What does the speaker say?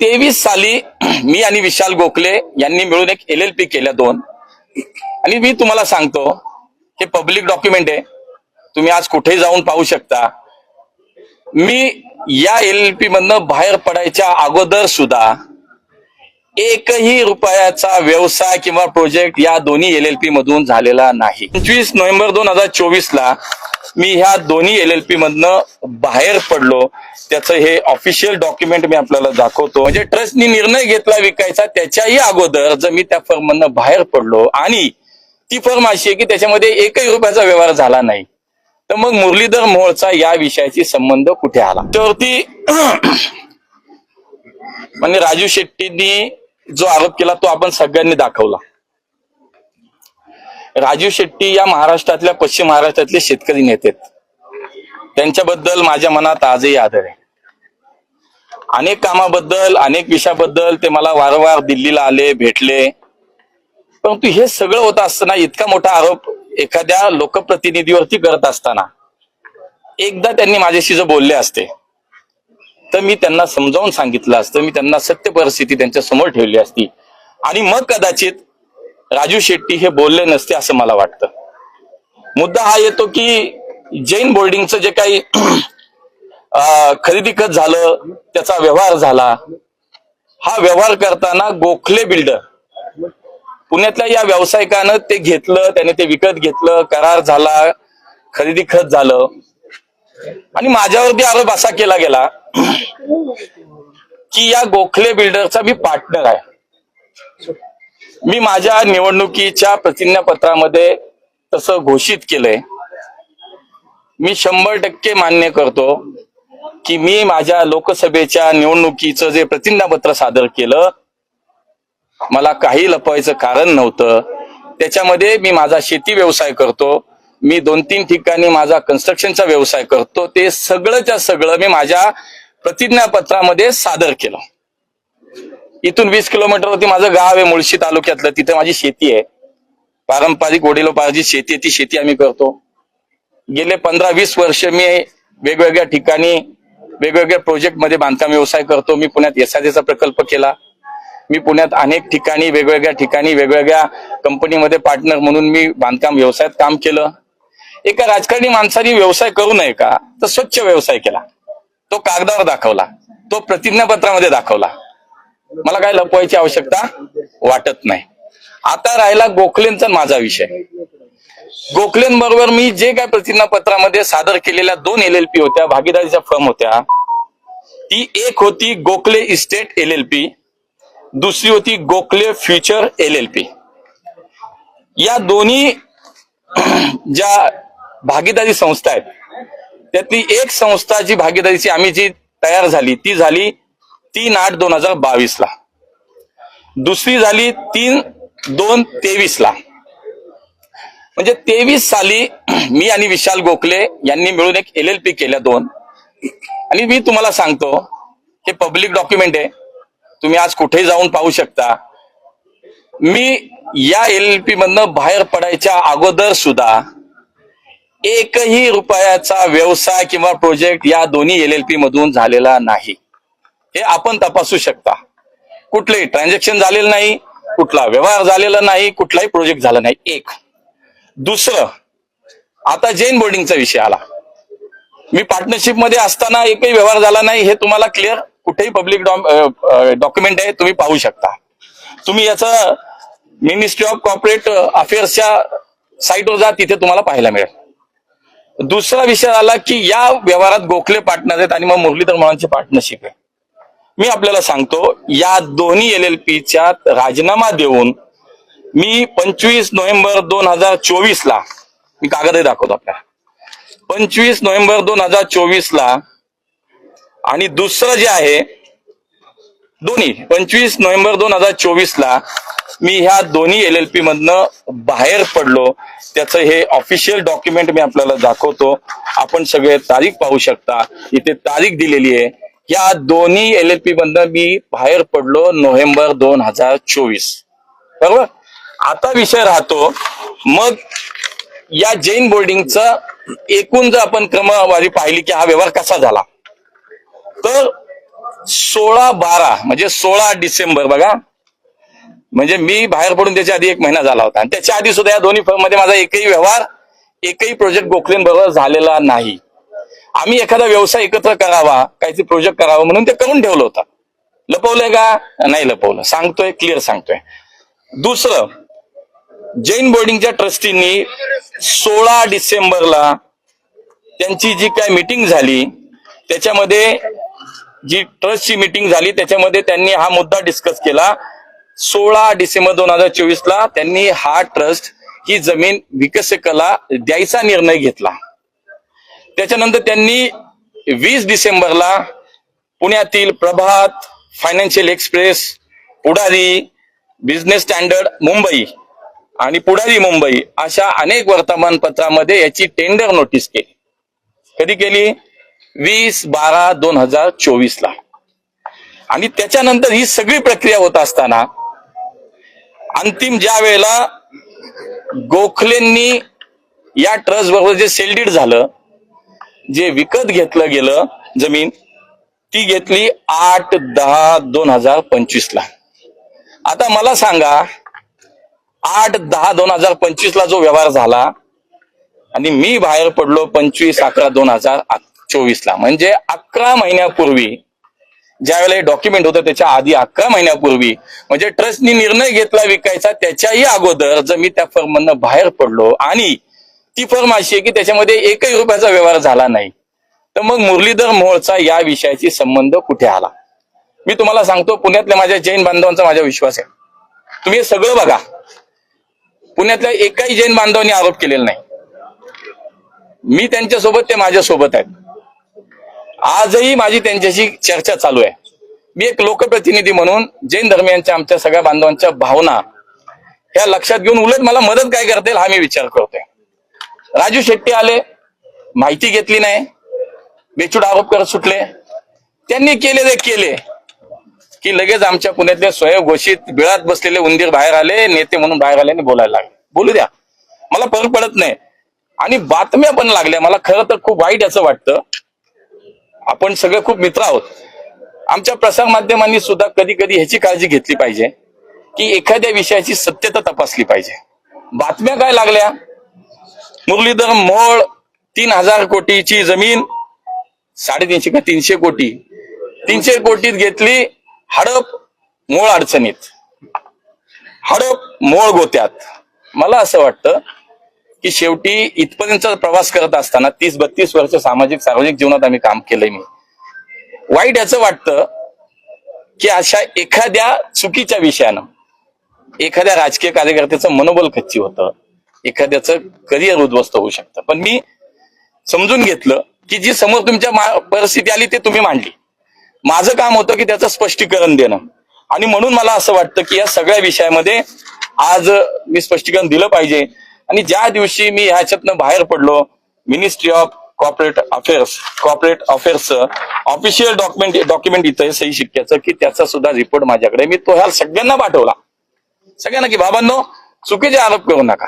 तेवीस साली मी आणि विशाल गोखले यांनी मिळून एक एल एल पी केल्या दोन. आणि मी तुम्हाला सांगतो हे पब्लिक डॉक्युमेंट आहे. तुम्ही आज कुठेही जाऊन पाहू शकता. मी या एल एल पी मधनं बाहेर पडायच्या अगोदर सुद्धा एकही रुपयाचा व्यवसाय किंवा प्रोजेक्ट या दोन्ही एल एल पी मधून झालेला नाही. पंचवीस नोव्हेंबर दोन हजार चोवीस ला मी ह्या दोन्ही एल एल पी मधनं बाहेर पडलो. त्याचं हे ऑफिशियल डॉक्युमेंट मी आपल्याला दाखवतो. म्हणजे ट्रस्टनी निर्णय घेतला विकायचा त्याच्याही अगोदर जर मी त्या फर्म मधनं बाहेर पडलो आणि ती फर्म अशी आहे की त्याच्यामध्ये एकही रुपयाचा व्यवहार झाला नाही. तर मग मुरलीधर मोहोळचा या विषयाची संबंध कुठे आला? त्यावरती म्हणजे राजू शेट्टींनी जो आरोप केला तो आपण सगळ्यांनी दाखवला. राजू शेट्टी या महाराष्ट्रातल्या पश्चिम महाराष्ट्रातले शेतकरी नेते त्यांच्याबद्दल माझ्या मनात आजही आदर आहे. अनेक कामाबद्दल अनेक विषयाबद्दल ते मला वारंवार दिल्लीला आले भेटले. परंतु हे सगळं होत असताना इतका मोठा आरोप एखाद्या लोकप्रतिनिधीवरती करत असताना एकदा त्यांनी माझ्याशी जर बोलले असते तर मी त्यांना समजावून सांगितलं असतं. मी त्यांना सत्य परिस्थिती त्यांच्यासमोर ठेवली असती. आणि मग कदाचित राजू शेट्टी हे बोलले नसते असं मला वाटतं. मुद्दा हा येतो की जैन बोर्डिंगचं जे काही खरेदी खत झालं त्याचा व्यवहार झाला हा व्यवहार करताना गोखले बिल्डर पुण्यातल्या या व्यावसायिकानं ते घेतलं त्याने ते विकत घेतलं करार झाला खरेदी खत झालं. आणि माझ्यावरती आरोप असा केला गेला की या गोखले बिल्डरचा मी पार्टनर आहे. मी माझ्या निवडणुकीच्या प्रतिज्ञापत्रामध्ये तसं घोषित केलंय. मी शंभर टक्के मान्य करतो की मी माझ्या लोकसभेच्या निवडणुकीचं जे प्रतिज्ञापत्र सादर केलं मला काही लपवायचं कारण नव्हतं. त्याच्यामध्ये मी माझा शेती व्यवसाय करतो मी दोन तीन ठिकाणी माझा कन्स्ट्रक्शनचा व्यवसाय करतो ते सगळंच्या सगळं मी माझ्या प्रतिज्ञापत्रामध्ये सादर केलं. इथून वीस किलोमीटरवरती माझं गाव आहे मुळशी तालुक्यातलं. तिथे माझी शेती आहे. पारंपरिक वडिलोपार्जित शेती आहे ती शेती आम्ही करतो. गेले पंधरा वीस वर्ष मी वेगवेगळ्या ठिकाणी वेगवेगळ्या प्रोजेक्टमध्ये बांधकाम व्यवसाय करतो. मी पुण्यात एसआयचा प्रकल्प केला. मी पुण्यात अनेक ठिकाणी वेगवेगळ्या ठिकाणी वेगवेगळ्या कंपनीमध्ये पार्टनर म्हणून मी बांधकाम व्यवसायात काम केलं. एका राजकारणी माणसाने व्यवसाय करू नये का? तर स्वच्छ व्यवसाय केला. तो कागदावर दाखवला. तो प्रतिज्ञापत्रामध्ये दाखवला. मला काय लपवायची आवश्यकता वाटत नाही. आता राहिला गोखलेंचा माझा विषय. गोखलेंबरोबर मी जे काय प्रतिज्ञापत्रामध्ये सादर केलेल्या दोन एल एल पी होत्या भागीदारीच्या फर्म होत्या. ती एक होती Gokhale estate L L P दुसरी होती Gokhale future L L P या दोन्ही ज्या भागीदारी संस्था आहेत त्यातली एक संस्था जी भागीदारीची आम्ही जी तयार झाली ती झाली तीन आठ दोन हजार बावीस ला दुसरी झाली तीन दोन तेवीस ला म्हणजे तेवीस साली मी आणि विशाल गोखले यांनी मिळून एक एल एल पी केल्या दोन. आणि मी तुम्हाला सांगतो हे पब्लिक डॉक्युमेंट आहे. तुम्ही आज कुठेही जाऊन पाहू शकता. मी या एल एल पी मधनं बाहेर पडायच्या अगोदर सुद्धा एकही रुपयाचा व्यवसाय किंवा प्रोजेक्ट या दोन्ही एल एल पी मधून झालेला नाही. हे आपण तपासू शकता. कुठलंही ट्रान्झॅक्शन झालेलं नाही कुठला व्यवहार झालेला नाही कुठलाही प्रोजेक्ट झाला नाही. एक. दुसरं आता जैन बोर्डिंगचा विषय आला. मी पार्टनरशिपमध्ये असताना एकही व्यवहार झाला नाही हे तुम्हाला क्लिअर कुठेही पब्लिक डॉक्युमेंट आहे तुम्ही पाहू शकता. तुम्ही याचं मिनिस्ट्री ऑफ कॉर्पोरेट अफेअर्सच्या साईटवर जा तिथे तुम्हाला पाहायला मिळेल. दुसरा विषय आला की या व्यवहारात गोखले पार्टनर आहेत आणि मग मुरलीधर मोहनची पार्टनरशिप आहे. मी आपल्याला सांगतो या दोन्ही एल एल पीच्या राजीनामा देऊन मी पंचवीस नोव्हेंबर दोन हजार चोवीस ला मी कागदही दाखवतो आपल्याला. पंचवीस नोव्हेंबर दोन हजार चोवीस ला आणि दुसरं जे आहे दोन्ही पंचवीस नोव्हेंबर दोन हजार चोवीस ला मी ह्या दोन्ही एल एल पी मधनं बाहेर पडलो. त्याचं हे ऑफिशियल डॉक्युमेंट मी आपल्याला दाखवतो. आपण सगळे तारीख पाहू शकता. इथे तारीख दिलेली आहे. या दोन्ही एल एल पी मधनं मी बाहेर पडलो नोव्हेंबर दोन हजार चोवीस. बरोबर? आता विषय राहतो मग या जैन बोर्डिंगचा एकूण जर आपण क्रमवारी पाहिली की हा व्यवहार कसा झाला? तर सोळा बारा म्हणजे सोळा डिसेंबर बघा. म्हणजे मी बाहेर पडून त्याच्या आधी एक महिना झाला होता. आणि त्याच्या आधी सुद्धा या दोन्ही फर्ममध्ये माझा एकही व्यवहार एकही प्रोजेक्ट गोखलेंबरोबर झालेला नाही. आम्ही एखादा व्यवसाय एकत्र करावा काहीतरी प्रोजेक्ट करावा म्हणून ते करून ठेवलं होतं. लपवलंय का? नाही लपवलं. सांगतोय क्लिअर सांगतोय. दुसरं जैन बोर्डिंगच्या ट्रस्टींनी सोळा डिसेंबरला त्यांची जी काय मिटिंग झाली त्याच्यामध्ये जी ट्रस्टची मीटिंग झाली त्याच्यामध्ये त्यांनी हा मुद्दा डिस्कस केला. सोळा डिसेंबर दोन हजार चोवीस ला त्यांनी हा ट्रस्ट ही जमीन विकसकला द्यायचा निर्णय घेतला. त्याच्यानंतर त्यांनी वीस डिसेंबरला पुण्यातील Prabhat financial express Pudhari business standard Mumbai आणि पुढारी मुंबई अशा अनेक वर्तमानपत्रामध्ये याची टेंडर नोटीस केली. कधी केली? वीस बारा दोन हजार चोवीस ला आणि त्याच्यानंतर ही सगळी प्रक्रिया होत असताना अंतिम ज्या वेळेला गोखलेंनी या ट्रस्ट बरोबर जे सेलडीड झालं जे विकत घेतलं गेलं जमीन ती घेतली आठ दहा दोन हजार पंचवीस ला आता मला सांगा आठ दहा दोन हजार पंचवीस ला जो व्यवहार झाला आणि मी बाहेर पडलो पंचवीस अकरा दोन हजार चोवीस ला म्हणजे अकरा महिन्यापूर्वी ज्यावेळेला डॉक्युमेंट होतं त्याच्या आधी अकरा महिन्यापूर्वी म्हणजे ट्रस्टनी निर्णय घेतला विकायचा त्याच्याही अगोदर जर मी त्या फर्म बाहेर पडलो आणि ती फर्म अशी आहे की त्याच्यामध्ये एकही रुपयाचा व्यवहार झाला नाही. तर मग मुरलीधर मोहोळचा या विषयाची संबंध कुठे आला? मी तुम्हाला सांगतो पुण्यातल्या माझ्या जैन बांधवांचा माझा विश्वास आहे. तुम्ही हे सगळं बघा. पुण्यातल्या एकाही जैन बांधवांनी आरोप केलेला नाही. मी त्यांच्यासोबत ते माझ्यासोबत आहेत. आजही माझी त्यांच्याशी चर्चा चालू आहे. मी एक लोकप्रतिनिधी म्हणून जैन धर्मियांच्या आमच्या सगळ्या बांधवांच्या भावना ह्या लक्षात घेऊन उलट मला मदत काय करता येईल हा मी विचार करतोय. राजू शेट्टी आले माहिती घेतली नाही. बेचूड आरोप करत सुटले. त्यांनी केले ते केले. की लगेच आमच्या पुण्यातले स्वयंघोषित बिळात बसलेले उंदीर बाहेर आले नेते म्हणून बाहेर आले आणि बोलायला लागले. बोलू द्या. मला फरक पडत नाही. आणि बातम्या पण लागल्या. मला खरं तर खूप वाईट असं वाटतं. आपण सगळे खूप मित्र आहोत. आमच्या प्रसार माध्यमांनी सुद्धा कधी कधी ह्याची काळजी घेतली पाहिजे. की एखाद्या विषयाची सत्यता तपासली पाहिजे. बातम्या काय लागल्या? मुरलीधर मोळ तीन हजार कोटीची जमीन साडेतीनशे का तीनशे कोटी. तीनशे कोटीत घेतली हडप मोळ अडचणीत. हडप मोळ गोत्यात. मला असं वाटतं की शेवटी इथपर्यंतचा प्रवास करत असताना तीस बत्तीस वर्ष सामाजिक सार्वजनिक जीवनात आम्ही काम केलंय मी. वाईट याचं वाटतं की अशा एखाद्या चुकीच्या विषयानं एखाद्या राजकीय कार्यकर्त्याचं मनोबल खच्ची होतं. एखाद्याचं करिअर उद्ध्वस्त होऊ शकतं. पण मी समजून घेतलं की जी समोर तुमच्या परिस्थिती आली ते तुम्ही मांडली. माझं काम होतं की त्याचं स्पष्टीकरण देणं. आणि म्हणून मला असं वाटतं की या सगळ्या विषयामध्ये आज मी स्पष्टीकरण दिलं पाहिजे. आणि ज्या दिवशी मी ह्याच्यातनं बाहेर पडलो ministry of corporate affairs corporate अफेअर्सचं official document document इथं सही शिक्क्याचं की त्याचा सुद्धा रिपोर्ट माझ्याकडे. मी तो ह्या सगळ्यांना पाठवला. सगळ्यांना की बाबांनो चुकीचे आरोप करू नका.